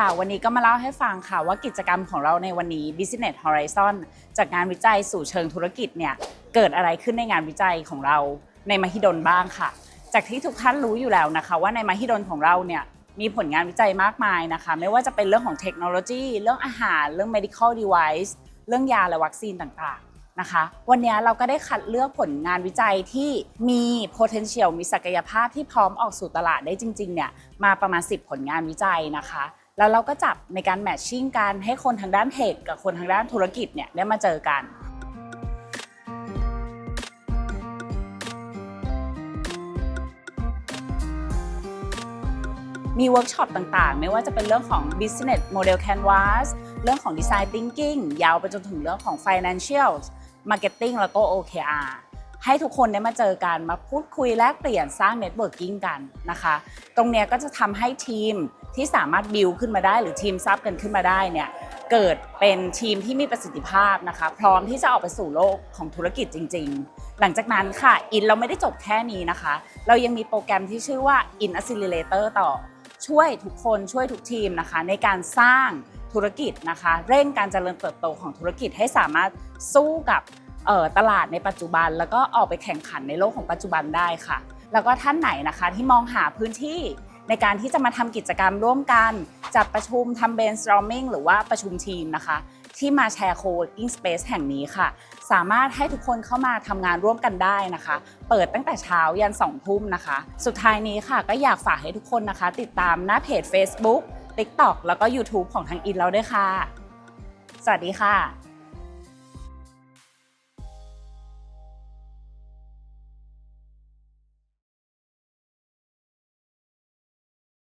ค่ะวันนี้ก็มาเล่าให้ฟังค่ะว่ากิจกรรมของเราในวันนี้ Business Horizon จากงานวิจัยสู่เชิงธุรกิจเนี่ยเกิดอะไรขึ้นในงานวิจัยของเราในมหิดลบ้างค่ะ จากที่ทุกท่านรู้อยู่แล้วนะคะ ว่าในมหิดลของเราเนี่ยมีผลงานวิจัยมากมายนะคะ ไม่ว่าจะเป็นเรื่องของเทคโนโลยี เรื่องอาหาร เรื่อง medical device เรื่องยาและวัคซีนต่างๆนะคะ วันนี้เราก็ได้คัดเลือกผลงานวิจัยที่มี potential มีศักยภาพที่พร้อมออกสู่ตลาดได้จริงๆเนี่ยมาประมาณ 10 ผลงานวิจัยนะคะ แล้วเราก็จับในการแมทชิ่งกันให้คนทางด้านเทคกับคนทางด้านธุรกิจเนี่ยได้มาเจอกันมีเวิร์กช็อปต่างๆ ไม่ว่าจะเป็นเรื่องของ business model canvas เรื่องของ design thinking ยาวไปจนถึงเรื่องของ financial marketing แล้วก็ OKR ให้ทุกคนได้มาเจอกันมาพูดคุยแลกเปลี่ยนสร้าง networking กันนะคะ ตรงเนี้ยก็จะทำให้ทีมที่สามารถบิวขึ้นมาได้หรือทีมซับกันขึ้นมาได้เนี่ยเกิดเป็นทีมที่มีประสิทธิภาพนะคะ พร้อมที่จะออกไปสู่โลกของธุรกิจจริง ๆ หลังจากนั้นค่ะอินเราไม่ได้จบแค่นี้นะคะ เรายังมีโปรแกรมที่ชื่อว่า In Accelerator ต่อ ช่วยทุกคนช่วยทุกทีมนะคะ ในการสร้างธุรกิจนะคะ เร่งการเจริญเติบโตของธุรกิจให้สามารถสู้กับ ตลาดในปัจจุบัน แล้วก็ออกไปแข่งขันในโลกของปัจจุบันได้ค่ะ แล้วก็ท่านไหนนะคะที่มองหาพื้นที่ในการที่จะมาทำกิจกรรมร่วมกัน จัดประชุมทำ brainstorming หรือว่าประชุมทีมนะคะ ที่มาแชร์ co-working space แห่งนี้ค่ะ สามารถให้ทุกคนเข้ามาทำงานร่วมกันได้นะคะ เปิดตั้งแต่เช้ายัน2ทุ่มนะคะ สุดท้ายนี้ค่ะ ก็อยากฝากให้ทุกคนนะคะ ติดตามหน้าเพจ Facebook TikTok แล้วก็ YouTube ของทางอินเราด้วยค่ะ สวัสดีค่ะ